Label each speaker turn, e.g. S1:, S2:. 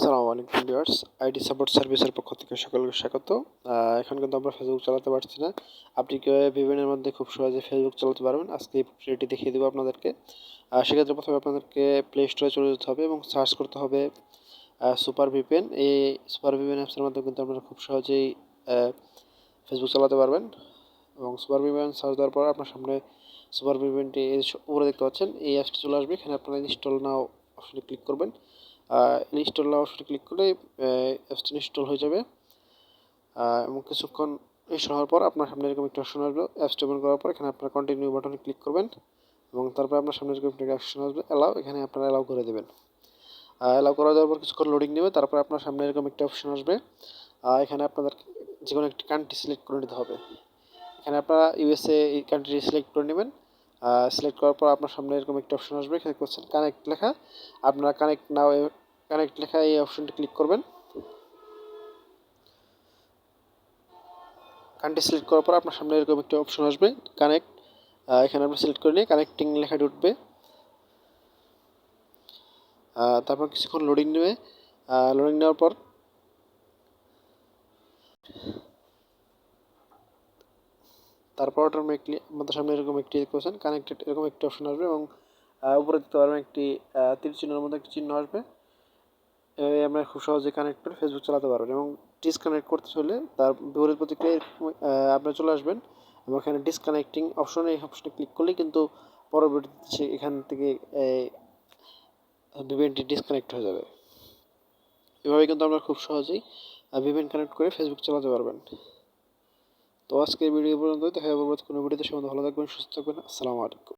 S1: সালামু আলাইকুম viewers, ID support সার্ভিসের পক্ষ থেকে সকলকে স্বাগত। এখন কিন্তু আমরা ফেসবুক চালাতে পারছি না। আপনি কীভাবে ভিভেনের মধ্যে খুব সহজে ফেসবুক চালাতে পারবেন? আজকে এই প্রক্রিয়াটি দেখিয়ে দেবো আপনাদেরকে। সেক্ষেত্রে প্রথমে আপনাদেরকে প্লে স্টোরে চলে যেতে হবে এবং সার্চ করতে হবে সুপার ভিপেন এই সুপার ভিপেন অ্যাপসের মাধ্যমে কিন্তু আপনারা খুব সহজেই ফেসবুক চালাতে পারবেন। এবং সুপার ভিপেন সার্চ দেওয়ার পর আপনার সামনে সুপার ভিপেনটি উপরে দেখতে পাচ্ছেন, এই অ্যাপসটি চলে আসবে। এখানে আপনারা ইনস্টল নাও অপশনে ক্লিক করবেন। ইনস্টল অপশনে ক্লিক করলে অ্যাপসটি ইনস্টল হয়ে যাবে। এবং কিছুক্ষণ ইনস্টল হওয়ার পর আপনার সামনে এরকম একটা অপশন আসবে। অ্যাপসটি ওপেন করার পর এখানে আপনার কন্টিনিউ বাটনে ক্লিক করবেন এবং তারপর আপনার সামনে এরকম একটা অপশন আসবে অ্যালাউ এখানে আপনারা অ্যালাউ করে দেবেন। অ্যালাউ করা দেওয়ার পর কিছুক্ষণ লোডিং নেবে, তারপর আপনার সামনে এরকম একটা অপশন আসবে। এখানে আপনাদের যে কোনো একটি কান্ট্রি সিলেক্ট করে নিতে হবে। এখানে আপনারা ইউএসএ এই কান্ট্রি সিলেক্ট করে নেবেন। সিলেক্ট করার পর আপনার সামনে এরকম একটা অপশন আসবে, এখানে করছেন কানেক্ট লেখা। আপনারা কানেক্ট নাও কানেক্ট লেখা এই অপশনটি ক্লিক করবেন। কানেক্টে সিলেক্ট করার পর আপনার সামনে এরকম একটা অপশন আসবে, কানেক্ট। এখানে আপনি সিলেক্ট করে নিয়ে কানেক্টিং লেখাটি উঠবে। তারপর কিছুক্ষণ লোডিং নেবে। লোডিং নেওয়ার পর তারপর অটোমেটিকলি আমাদের সামনে এরকম একটি কোয়েশন কানেক্টেড এরকম একটি অপশন আসবে এবং উপরে দিতে পারবেন একটি তীর চিহ্নের মধ্যে একটি চিহ্ন আসবে। এভাবে আমরা খুব সহজে কানেক্ট করে ফেসবুক চালাতে পারবেন এবং ডিসকানেক্ট করতে হলে তার বিপরীত প্রতিক্রিয়া আপনারা চলে আসবেন এবং এখানে ডিসকানেক্টিং অপশনে এই অপশনে ক্লিক করলেই কিন্তু পরবর্তীতে এখান থেকে ভিভেনটি ডিসকানেক্ট হয়ে যাবে। এভাবে কিন্তু আমরা খুব সহজেই ভিভেন কানেক্ট করে ফেসবুক চালাতে পারবেন। তো আজকের ভিডিও পর্যন্ত দেখা যাবে কোনো ভিডিওতে সে ভালো থাকবেন, সুস্থ থাকবেন। আসসালামু আলাইকুম।